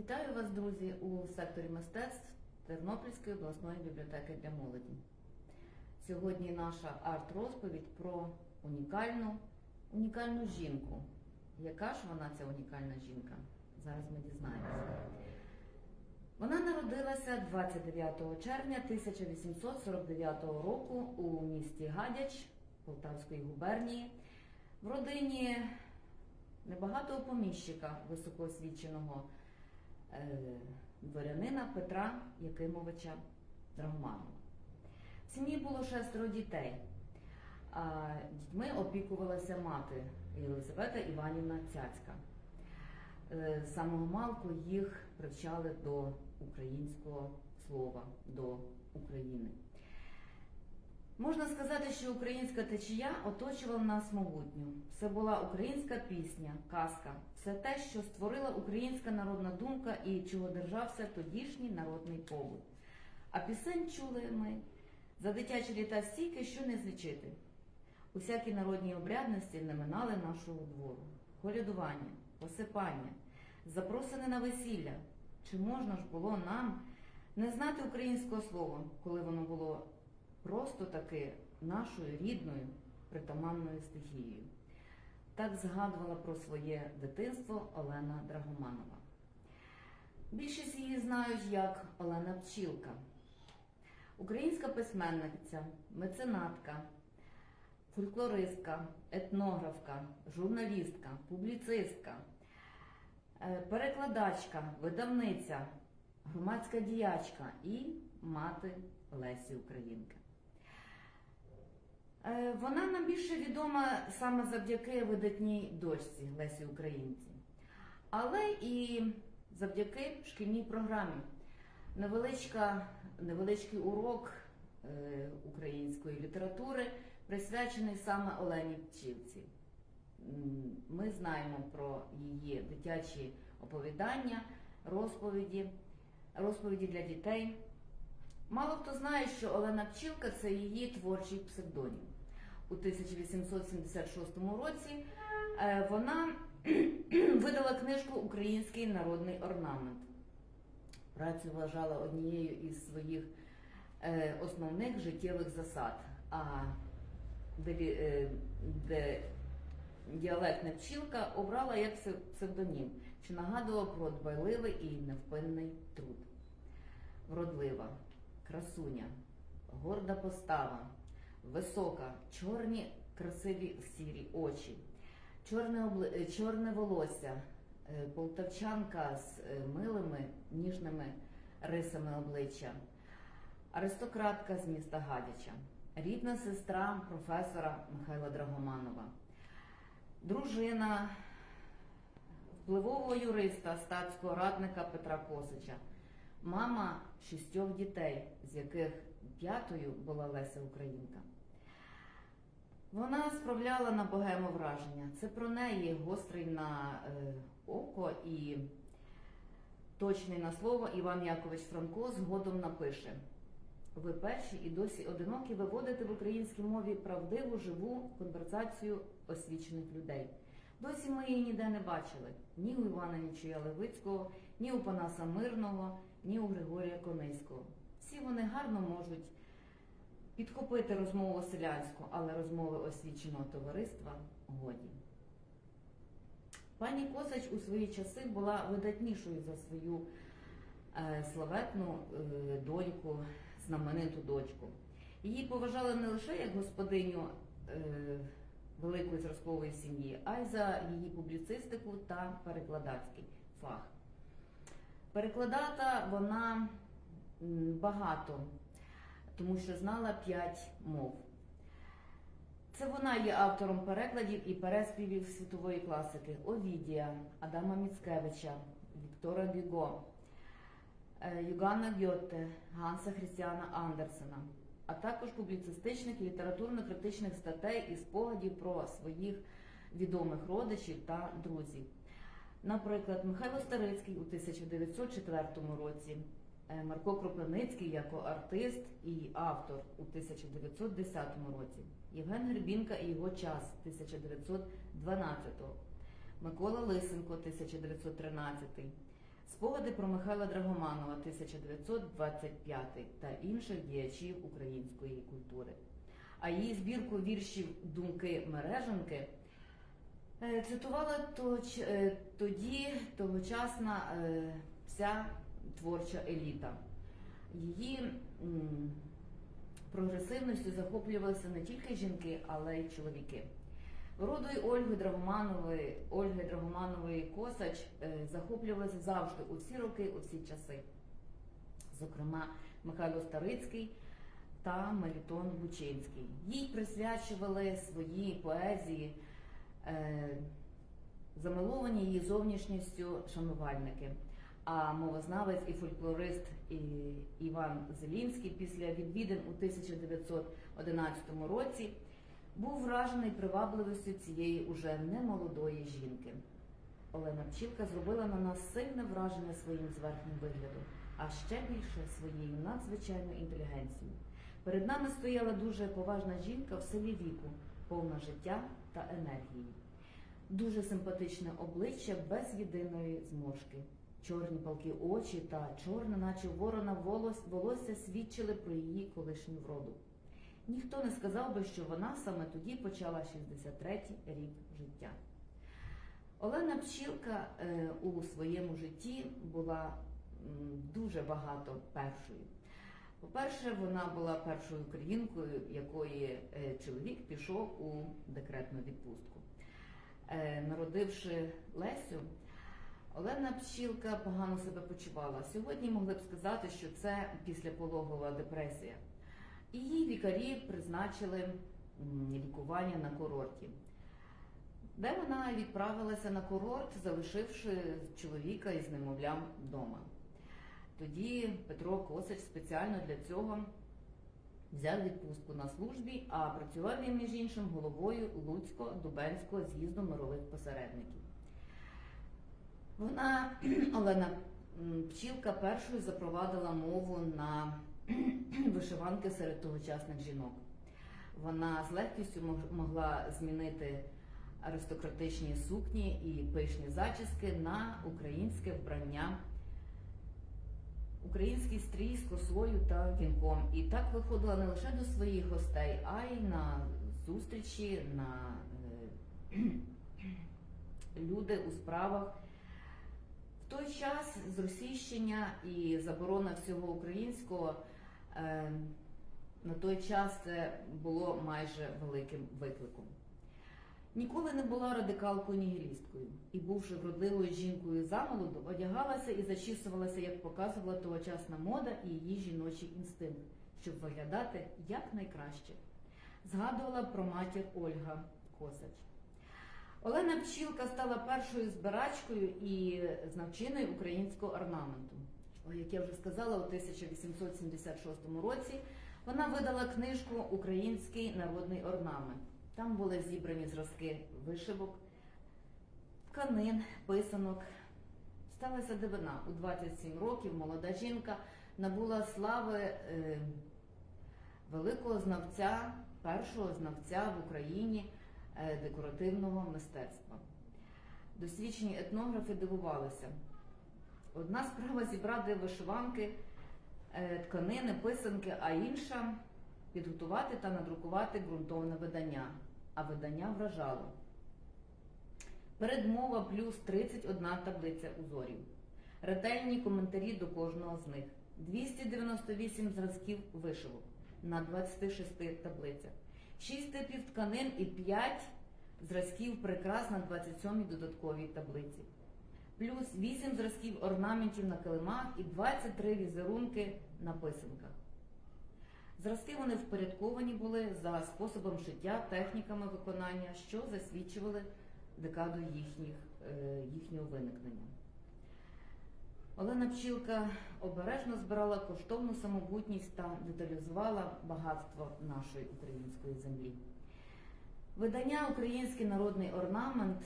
Вітаю вас, друзі, у секторі мистецтв Тернопільської обласної бібліотеки для молоді. Сьогодні наша арт-розповідь про унікальну, унікальну жінку. Яка ж вона ця унікальна жінка? Зараз ми дізнаємося. Вона народилася 29 червня 1849 року у місті Гадяч Полтавської губернії в родині небагатого поміщика високоосвіченого дворянина Петра Якимовича Драгоманова. В сім'ї було шестеро дітей, дітьми опікувалася мати Єлизавета Іванівна Цяцька. Е, самого малку їх привчали до українського слова, до України. Можна сказати, що українська течія оточувала нас могутньо. Це була українська пісня, казка, все те, що створила українська народна думка і чого держався тодішній народний побут. А пісень чули ми за дитячі літа стільки, що не злічити. Усякі народні обрядності не минали нашого двору. Колядування, посипання, запросини на весілля. Чи можна ж було нам не знати українського слова, коли воно було просто таки нашою рідною притаманною стихією. Так згадувала про своє дитинство Олена Драгоманова. Більшість її знають як Олена Пчілка, українська письменниця, меценатка, фольклористка, етнографка, журналістка, публіцистка, е, перекладачка, видавниця, громадська діячка і мати Лесі Українки. Е, Вона нам більше відома саме завдяки видатній дочці Лесі Українці, але і завдяки шкільній програмі. Невеличка, невеличкий урок е, української літератури присвячений саме Олені Пчілці. Ми знаємо про її дитячі оповідання, розповіді, розповіді для дітей. Мало хто знає, що Олена Пчілка це її творчий псевдонім. У 1876 році е, вона видала книжку Український народний орнамент. Працю вважала однією із своїх е, основних життєвих засад. А е, де діалектна пчілка обрала як псевдонім, що нагадував про дбайливий і невпинний труд. Вродлива, красуня, горда постава, висока, чорні красиві сірі очі, чорне, обли... е, чорне волосся, е, полтавчанка з е, милими ніжними рисами обличчя, аристократка з міста Гадяча, рідна сестра професора Михайла Драгоманова, дружина впливового юриста, статського радника Петра Косича, мама шістьох дітей, з яких п'ятою була Леся Українка. Вона справляла на богему враження. Це про неї гострий на е, око і точний на слово Іван Якович Франко згодом напише. Ви перші і досі одинокі виводите в українській мові правдиву, живу конверсацію освічених людей. Досі ми її ніде не бачили ні у Івана Нічуя Левицького, ні у Панаса Мирного, ні у Григорія Конейського. Всі вони гарно можуть підхопити розмову селянську, але розмови освіченого товариства годі. Пані Косач у свої часи була видатнішою за свою е, славетну е, доньку, знамениту дочку. Її поважали не лише як господиню е, великої зразкової сім'ї, а й за її публіцистику та перекладацький фах. Перекладата вона багато, тому що знала п'ять мов. Це вона є автором перекладів і переспівів світової класики Овідія, Адама Міцкевича, Віктора Гюго, е, Юганна Гьотте, Ганса Хрістіана Андерсена, а також публіцистичних і літературно-критичних статей і спогадів про своїх відомих родичів та друзів. Наприклад, Михайло Старицький у 1904 році, Марко Кропивницький як артист і автор у 1910 році, Євген Гребінка і його час 1912, Микола Лисенко 1913, Спогади про Михайла Драгоманова 1925 та інших діячів української культури. А її збірку віршів Думки мереженки е, цитувала е, тоді тогочасна е, вся творча еліта. Її прогресивністю захоплювалися не тільки жінки, але й чоловіки. Родою Ольги Драгоманової, Ольги Драгоманової Косач е, захоплювалися завжди у всі роки, у всі часи. Зокрема, Михайло Старицький та Мелітон Бучинський. Їй присвячували свої поезії, е, замиловані її зовнішністю шанувальники. А мовознавець і фольклорист Іван Зелінський після відвідин у 1911 році був вражений привабливістю цієї уже немолодої жінки. Олена Пчілка зробила на нас сильне враження своїм зверхнім виглядом, а ще більше своєю надзвичайною інтелігенцією. Перед нами стояла дуже поважна жінка в селі віку, повна життя та енергії. Дуже симпатичне обличчя без єдиної зморшки. Чорні палки очі та чорне, наче ворона волос- волосся свідчили про її колишню вроду. Ніхто не сказав би, що вона саме тоді почала 63-й рік життя. Олена Пчілка е, у своєму житті була дуже багато першою. По-перше, вона була першою українкою, якої е, чоловік пішов у декретну відпустку. Е, Народивши Лесю, Олена Пчілка погано себе почувала. Сьогодні могли б сказати, що це післяпологова депресія. І її лікарі призначили лікування на курорті, де вона відправилася на курорт, залишивши чоловіка із немовлям вдома. Тоді Петро Косач спеціально для цього взяв відпустку на службі, а працював він, між іншим, головою Луцько-Дубенського з'їзду мирових посередників. Вона, Олена Пчілка, першою запровадила мову на вишиванки серед тогочасних жінок. Вона з легкістю могла змінити аристократичні сукні і пишні зачіски на українське вбрання, український стрій з косою та вінком. І так виходила не лише до своїх гостей, а й на зустрічі, на е, люди у справах. Той час зросійщення і заборона всього українського е, на той час це було майже великим викликом. Ніколи не була радикалкою нігілісткою і, бувши вродливою жінкою замолоду, одягалася і зачісувалася, як показувала тогочасна мода і її жіночий інстинкт, щоб виглядати якнайкраще. Згадувала про матір Ольга Косач. Олена Пчілка стала першою збирачкою і знавчиною українського орнаменту. Як я вже сказала, у 1876 році вона видала книжку Український народний орнамент. Там були зібрані зразки вишивок, тканин, писанок. Сталася дивина. У 27 років молода жінка набула слави е, великого знавця, першого знавця в Україні декоративного мистецтва. Досвідчені етнографи дивувалися. Одна справа зібрати вишиванки, е, тканини, писанки, а інша підготувати та надрукувати ґрунтовне видання. А видання вражало. Передмова плюс 31 таблиця узорів. Ретельні коментарі до кожного з них. 298 зразків вишивок на 26 таблицях. 6 типів тканин і 5 зразків прикрас на 27 додатковій таблиці. Плюс 8 зразків орнаментів на килимах і 23 візерунки на писанках. Зразки вони впорядковані були за способом шиття, техніками виконання, що засвідчували декаду їхніх, е, їхнього виникнення. Олена Пчілка обережно збирала коштовну самобутність та деталізувала багатство нашої української землі. Видання Український народний орнамент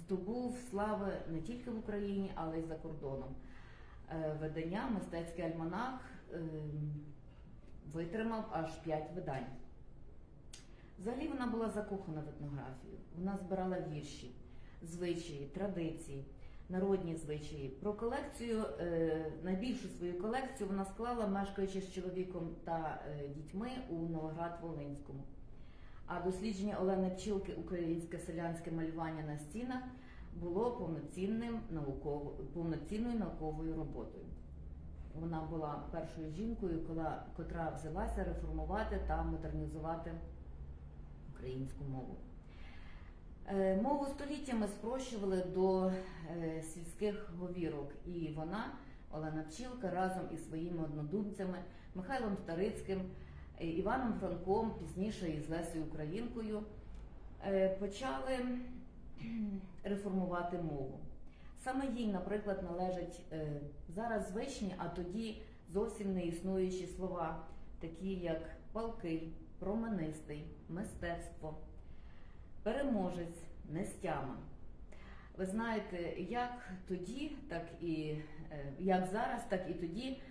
здобув слави не тільки в Україні, але й за кордоном. Е, Видання Мистецький альманах е, витримав аж 5 видань. Взагалі вона була закохана в етнографію. Вона збирала вірші, звичаї, традиції, народні звичаї. Про колекцію, е, найбільшу свою колекцію вона склала, мешкаючи з чоловіком та е, дітьми у Новоград-Волинському. А дослідження Олени Пчілки Українське селянське малювання на стінах було повноцінним науково, повноцінною науковою роботою. Вона була першою жінкою, котра взялася реформувати та модернізувати українську мову. Е, Мову століттями спрощували до е, сільських говірок, і вона, Олена Пчілка, разом із своїми однодумцями Михайлом Старицьким, е, Іваном Франком, пізніше із Лесею Українкою, почали реформувати мову. Саме їй, наприклад, належать зараз звичні, а тоді зовсім не існуючі слова, такі як палкий, променистий, мистецтво, переможець, нестяма. Ви знаєте, як тоді, так і е, як зараз, так і тоді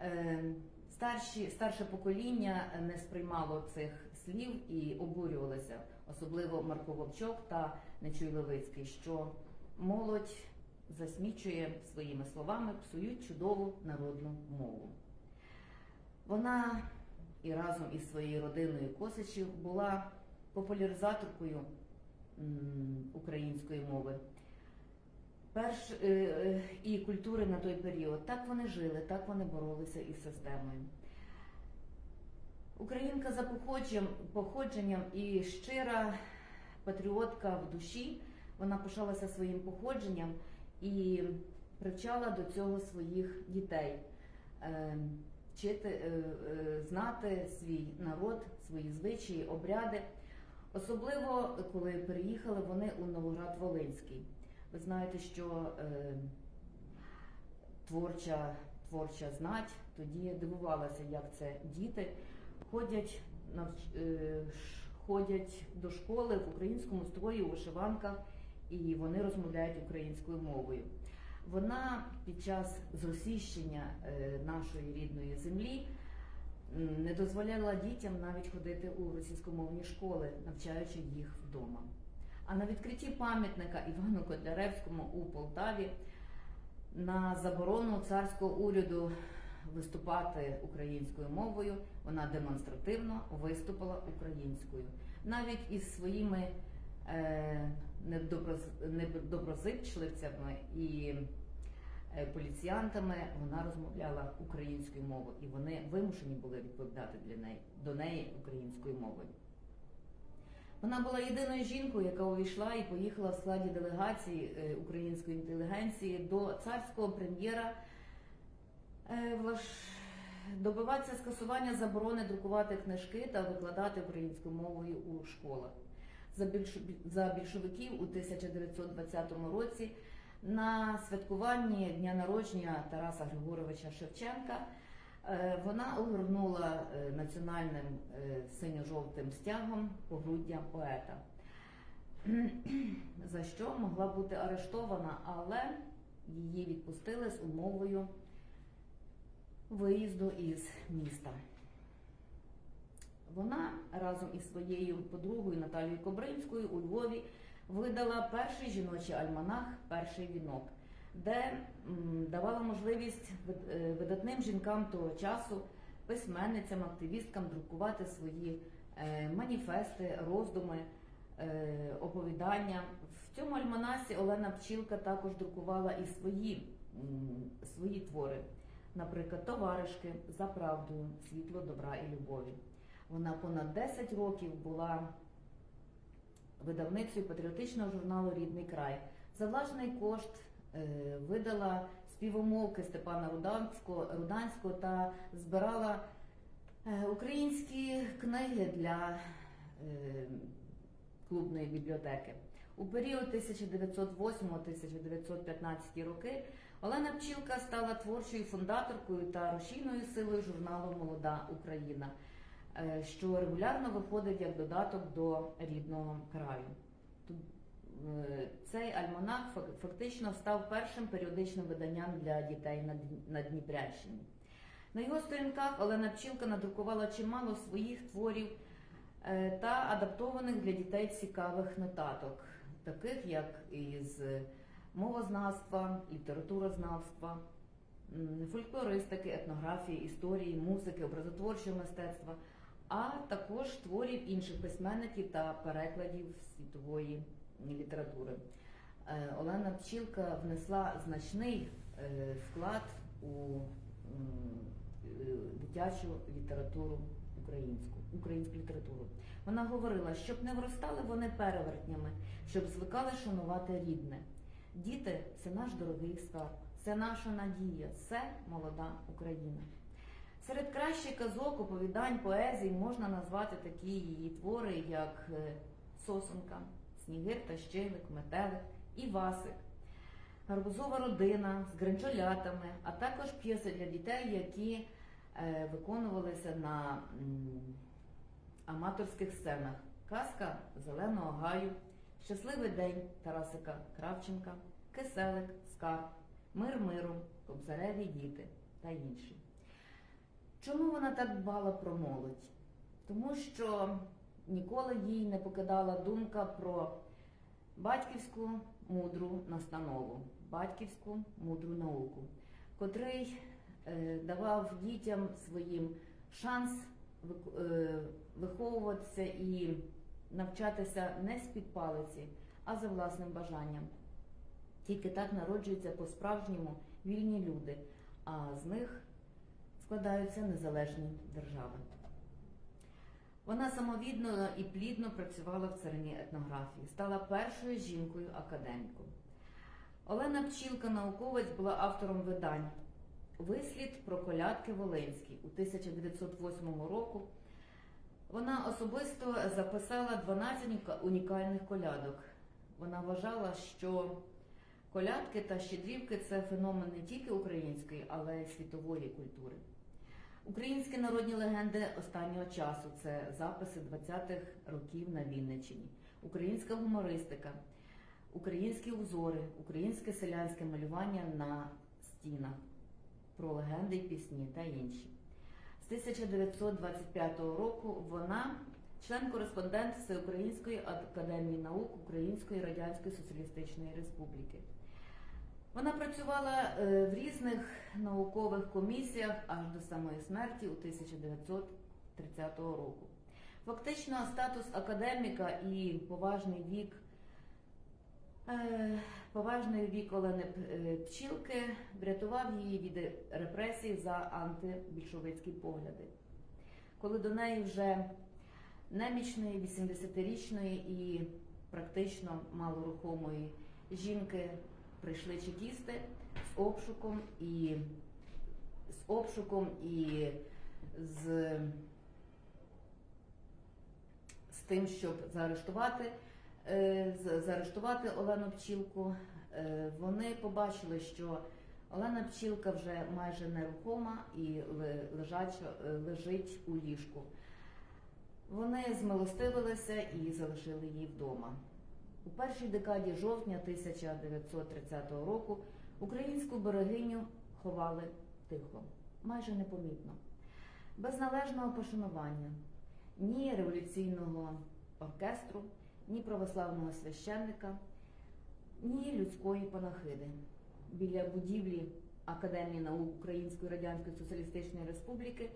е, старші, старше покоління не сприймало цих слів і обурювалося, особливо Марко Вовчок та Нечуй Левицький, що молодь засмічує своїми словами, псують чудову народну мову. Вона і разом із своєю родиною Косичів була популяризаторкою української мови. Перш, е, е, і культури на той період. Так вони жили, так вони боролися із системою. Українка за походженням, і щира патріотка в душі, вона пишалася своїм походженням і привчала до цього своїх дітей. Е, Вчити, знати свій народ, свої звичаї, обряди. Особливо, коли переїхали вони у Новоград-Волинський. Ви знаєте, що е, творча, творча знать тоді дивувалася, як це діти ходять, навч- е, ходять до школи в українському строї, у вишиванках, і вони розмовляють українською мовою. Вона під час зросійщення е, нашої рідної землі не дозволяла дітям навіть ходити у російськомовні школи, навчаючи їх вдома. А на відкритті пам'ятника Івану Котляревському у Полтаві на заборону царського уряду виступати українською мовою вона демонстративно виступила українською. Навіть із своїми е, недоброзичливцями і поліціянтами вона розмовляла українською мовою, і вони вимушені були відповідати для неї до неї українською мовою. Вона була єдиною жінкою, яка увійшла і поїхала в складі делегації е, української інтелігенції до царського прем'єра е, добиватися скасування заборони друкувати книжки та викладати українською мовою у школах. За більшовиків у 1920 році на святкуванні дня народження Тараса Григоровича Шевченка е, вона огорнула е, національним е, синьо-жовтим стягом погруддя поета, за що могла бути арештована, але її відпустили з умовою виїзду із міста. Вона разом із своєю подругою Наталією Кобринською у Львові видала перший жіночий альманах Перший вінок, де давала можливість е, видатним жінкам того часу, письменницям, активісткам друкувати свої е, маніфести, роздуми, е, оповідання. В цьому альманасі Олена Пчілка також друкувала і свої, свої твори, наприклад, товаришки за правдою, світло добра і любові. Вона понад 10 років була видавницею патріотичного журналу Рідний край. За власний кошт е, видала співомовки Степана Руданського, Руданського та збирала е, українські книги для е, клубної бібліотеки. У період 1908-1915 роки Олена Пчілка стала творчою фундаторкою та рушійною силою журналу Молода Україна, що регулярно виходить як додаток до рідного краю. Е, Цей альманах фактично став першим періодичним виданням для дітей на Дні- на Дніпрянщині. На його сторінках Олена Пчілка надрукувала чимало своїх творів е, та адаптованих для дітей цікавих нотаток, таких як із мовознавства, літературознавства, фольклористики, етнографії, історії, музики, образотворчого мистецтва, а також творів інших письменників та перекладів світової літератури. Е, Олена Пчілка внесла значний е, вклад у е, дитячу літературу українську, українську літературу. Вона говорила, щоб не виростали вони перевертнями, щоб звикали шанувати рідне. Діти це наш дорогий скарб, це наша надія, це молода Україна. Серед кращих казок, оповідань, поезій можна назвати такі її твори, як е, Сосонка, Снігир та Щелик, Метелик і Васик, Гарбузова родина з гринчолятами, а також п'єси для дітей, які е, виконувалися на аматорських сценах. Казка Зеленого гаю, Щасливий день Тарасика Кравченка, Киселик, Скарб, Мир миру, Кобзареві діти та інші. Чому вона так дбала про молодь? Тому що ніколи їй не покидала думка про батьківську мудру настанову, батьківську мудру науку, котрий е, давав дітям своїм шанс е, виховуватися і навчатися не з-під палиці, а за власним бажанням. Тільки так народжуються по-справжньому вільні люди, а з них складаються незалежні держави. Вона самовідно і плідно працювала в царині етнографії, стала першою жінкою академіком. Олена Пчілка, науковець, була автором видань Вислід про колядки Волинські у 1908 року. Вона особисто записала 12 унікальних колядок. Вона вважала, що колядки та щедрівки це феномен не тільки української, але й світової культури. Українські народні легенди останнього часу це записи 20-х років на Вінниччині, українська гумористика, українські узори, українське селянське малювання на стінах, про легенди й пісні та інші. З 1925 року вона член-кореспондент Всеукраїнської академії наук Української Радянської Соціалістичної Республіки. Вона працювала е, в різних наукових комісіях аж до самої смерті у 1930 року. Фактично, статус академіка і поважний вік, е, поважний вік Олени е, Пчілки врятував її від репресій за антибільшовицькі погляди. Коли до неї вже немічної 80-річної і практично малорухомої жінки прийшли чекісти з обшуком і з обшуком і з, з тим, щоб заарештувати, е, заарештувати Олену Пчілку. Е, Вони побачили, що Олена Пчілка вже майже нерухома і ле- е, лежить у ліжку. Вони змилостивилися і залишили її вдома. У першій декаді жовтня 1930 року українську берегиню ховали тихо, майже непомітно, без належного пошанування ні революційного оркестру, ні православного священника, ні людської панахиди. Біля будівлі Академії наук Української Радянської Соціалістичної Республіки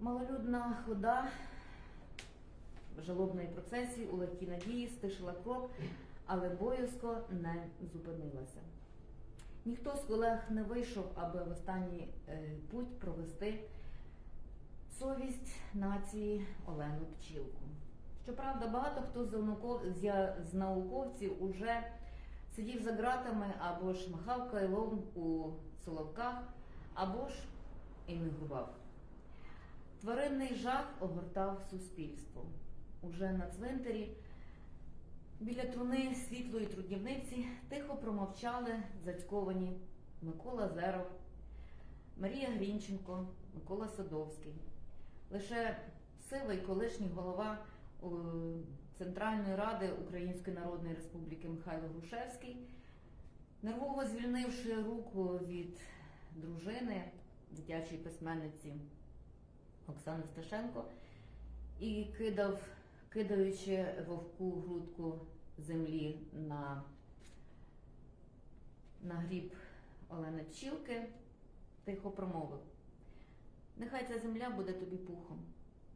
малолюдна хода жалобної процесії у легкій надії стишила крок, але боязко не зупинилася. Ніхто з колег не вийшов, аби в останній е, путь провести совість нації Олену Пчілку. Щоправда, багато хто з, науков- з з науковців уже сидів за ґратами або ж махав кайлом у соловках, або ж емігрував. Тваринний жах огортав суспільство. Уже на цвинтарі біля труни світлої трудівниці тихо промовчали зацьковані Микола Зеров, Марія Грінченко, Микола Садовський. Лише сивий колишній голова е, Центральної ради Української Народної Республіки Михайло Грушевський, нервово звільнивши руку від дружини, дитячої письменниці Оксани Сташенко, і кидав, кидаючи вовку грудку землі на на гріб Олени Пчілки, тихо промовив. Нехай ця земля буде тобі пухом,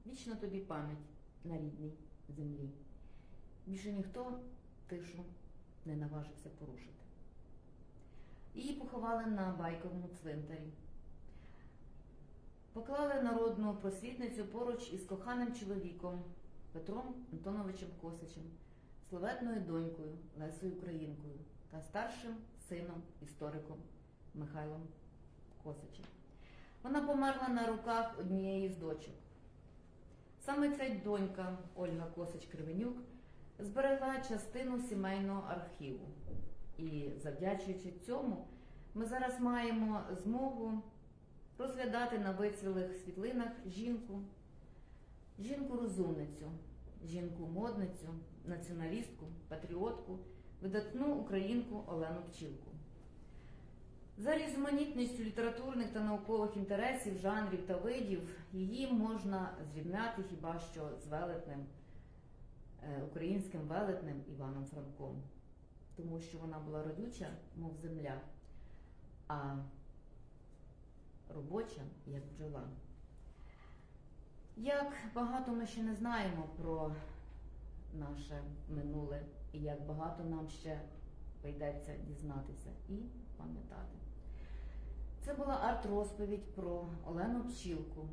вічно тобі пам'ять на рідній землі. Більше ніхто тишу не наважився порушити. Її поховали на байковому цвинтарі. Поклали народну просвітницю поруч із коханим чоловіком Петром Антоновичем Косичем, славетною донькою Лесою Українкою та старшим сином істориком Михайлом Косичем. Вона померла на руках однієї з дочок. Саме ця донька Ольга Косич Кривенюк зберегла частину сімейного архіву. І завдячуючи цьому, ми зараз маємо змогу розглядати на вицвілих світлинах жінку, жінку-розумницю, жінку-модницю, націоналістку, патріотку, видатну українку Олену Пчілку. За різноманітністю літературних та наукових інтересів, жанрів та видів її можна зрівняти хіба що з велетнем, е, українським велетнем Іваном Франком, тому що вона була родюча, мов земля, а робоча, як бджола. Як багато ми ще не знаємо про наше минуле, і як багато нам ще прийдеться дізнатися і пам'ятати. Це була арт-розповідь про Олену Пчілку,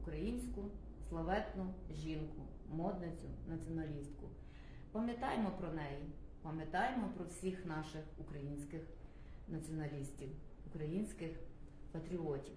українську славетну жінку, модницю, націоналістку. Пам'ятаємо про неї, пам'ятаємо про всіх наших українських націоналістів, українських патріотів.